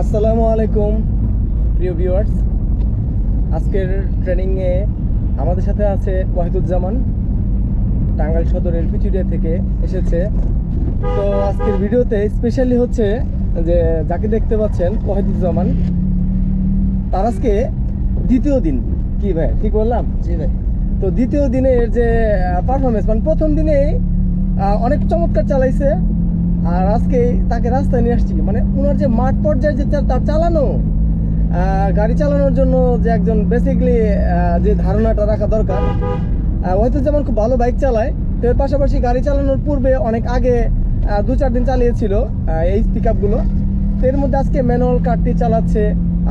আসসালামু আলাইকুম প্রিয় ভিউয়ার্স আজকের ট্রেনিংয়ে আমাদের সাথে আছে ওয়াহিদুজ্জামান টাঙ্গাইল সদর সদরের পিচুডিয়া থেকে এসেছে। তো আজকের ভিডিওতে স্পেশালি হচ্ছে যে যাকে দেখতে পাচ্ছেন ওয়াহিদুজ্জামান তার আজকে দ্বিতীয় দিন। কি ভাই ঠিক বললাম? জি ভাই। তো দ্বিতীয় দিনের যে পারফরমেন্স মানে প্রথম দিনেই অনেক চমৎকার চালাইছে। আর আজকে তাকে রাস্তায় নিয়ে আসছি। মানে ওনার যে মাঠ পর্যায়ে যে তার চালানো গাড়ি চালানোর জন্য যে একজন বেসিকলি যে ধারণাটা রাখা দরকার। হয়তো যেমন খুব ভালো বাইক চালায়, তো এর পাশাপাশি গাড়ি চালানোর পূর্বে অনেক আগে দু চার দিন চালিয়েছিল এই পিক আপগুলো তো এর মধ্যে আজকে ম্যানুয়াল কারটি চালাচ্ছে,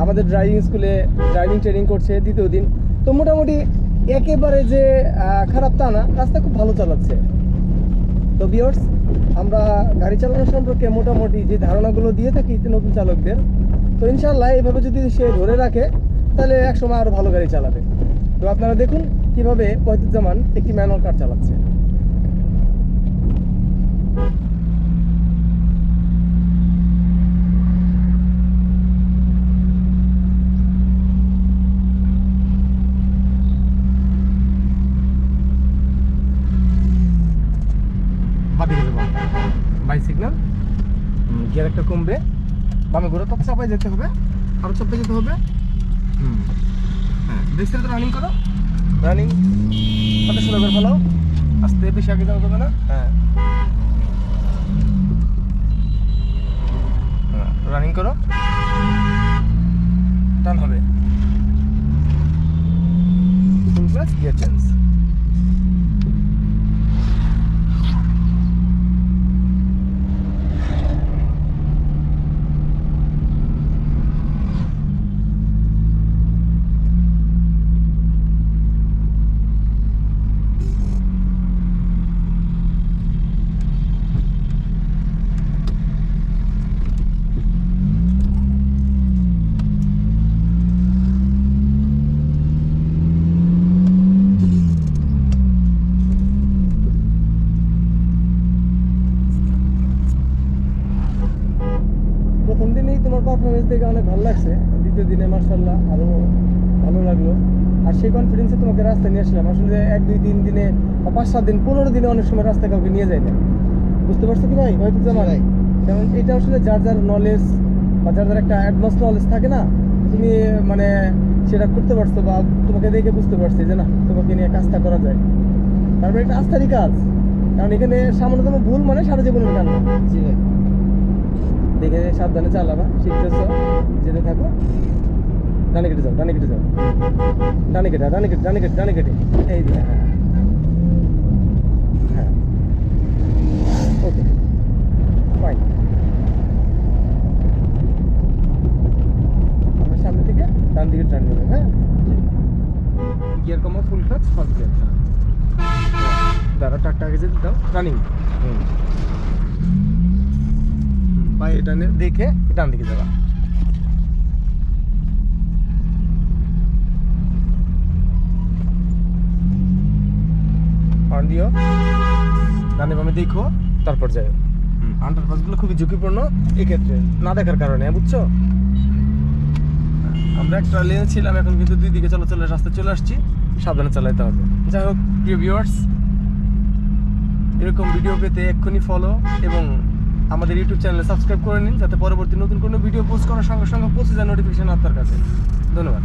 আমাদের ড্রাইভিং স্কুলে ড্রাইভিং ট্রেনিং করছে, দ্বিতীয় দিন। তো মোটামুটি একেবারে যে খারাপ তা না, রাস্তা খুব ভালো চালাচ্ছে। তো বিয়ার্স আমরা গাড়ি চালানোর সম্পর্কে মোটামুটি যে ধারণাগুলো দিয়ে থাকি নতুন চালকদের, তো ইনশাল্লাহ এইভাবে যদি সে ধরে রাখে, তাহলে একসময় আরও ভালো গাড়ি চালাবে। তো আপনারা দেখুন কীভাবে পয়তুজ্জামান একটি ম্যানুয়াল কার চালাচ্ছে। বাদিকে যাব বাই সিগন্যাল গিয়ার একটা কমবে। বামে ঘোরা তো চাপাই যেতে হবে। আরও চাপে যেতে হবে। হুম হ্যাঁ দেখছি তো রানিং করো। রানিং কত সুন্দর করে ফেলাও। আস্তে বেশি আগে যাওয়া যাবে না। হ্যাঁ। রানিং করো। টান হবে। গিয়ার চেঞ্জ প্রথম দিনেই তোমার পারফরমেন্স দেখে অনেক ভালো লাগছে। দ্বিতীয় দিনে মার্শাল্লাহ আরও ভালো লাগল। আর সেই কনফিডেন্সে তোমাকে রাস্তায় নিয়ে আসলাম। আসলে এক দুই তিন দিনে বা পাঁচ সাত দিন পনেরো দিনে অনেক সময় রাস্তায় কাউকে নিয়ে যায় না। বুঝতে পারছ কি ভাই? হয়তো জামা ভাই। কারণ এটা আসলে যার যার নলেজ বা যার যার একটা অ্যাডভান্স নলেজ থাকে না তুমি মানে সেটা করতে পারছ বা তোমাকে দেখে বুঝতে পারছি যে না তোমাকে নিয়ে কাজটা করা যায়। তারপরে এটা আস্থারই কাজ। কারণ এখানে সামান্যতম ভুল মানে সারা জীবনের কান্না জি ভাই। দেখে সাবধানে চালাবা শিখতেছ যেতে থাকো। ডানে কেটে যাও ডানে কেটে যাও। ডানে কেটে ডানে কেটে ডানে কেটে ডানে কেটে। এই যে হ্যাঁ। হ্যাঁ। ওকে। ফাইন আমরা সামনে থেকে ডান দিকে টার্ন নেবে হ্যাঁ? গিয়ার কমা ফুল ক্লাচ ফার্স্ট গিয়ার দাঁড়া টাকটা আগে যেতে দাও রানিং হুম। এটা দেখে ডান দিকে যাবা। হর্ন দিও। ডানে বামে দেখো তারপর যাও। আন্ডারপাসগুলো খুবই ঝুঁকিপূর্ণ এক্ষেত্রে না দেখার কারণে হ্যাঁ, বুঝছ? আমরা একটা লেনে ছিলাম এখন কিন্তু দুই দিকে চলাচলের রাস্তা চলে আসছি সাবধানে চালাইতে হবে। যাই হোক প্রিয় ভিউয়ার্স এরকম ভিডিও পেতে এক্ষুনি ফলো এবং আমাদের ইউটিউব চ্যানেলে সাবস্ক্রাইব করে নিন, যাতে পরবর্তী নতুন কোনো ভিডিও পোস্ট করার সঙ্গে সঙ্গে পৌঁছে যায় নোটিফিকেশন আপনার কাছে। ধন্যবাদ।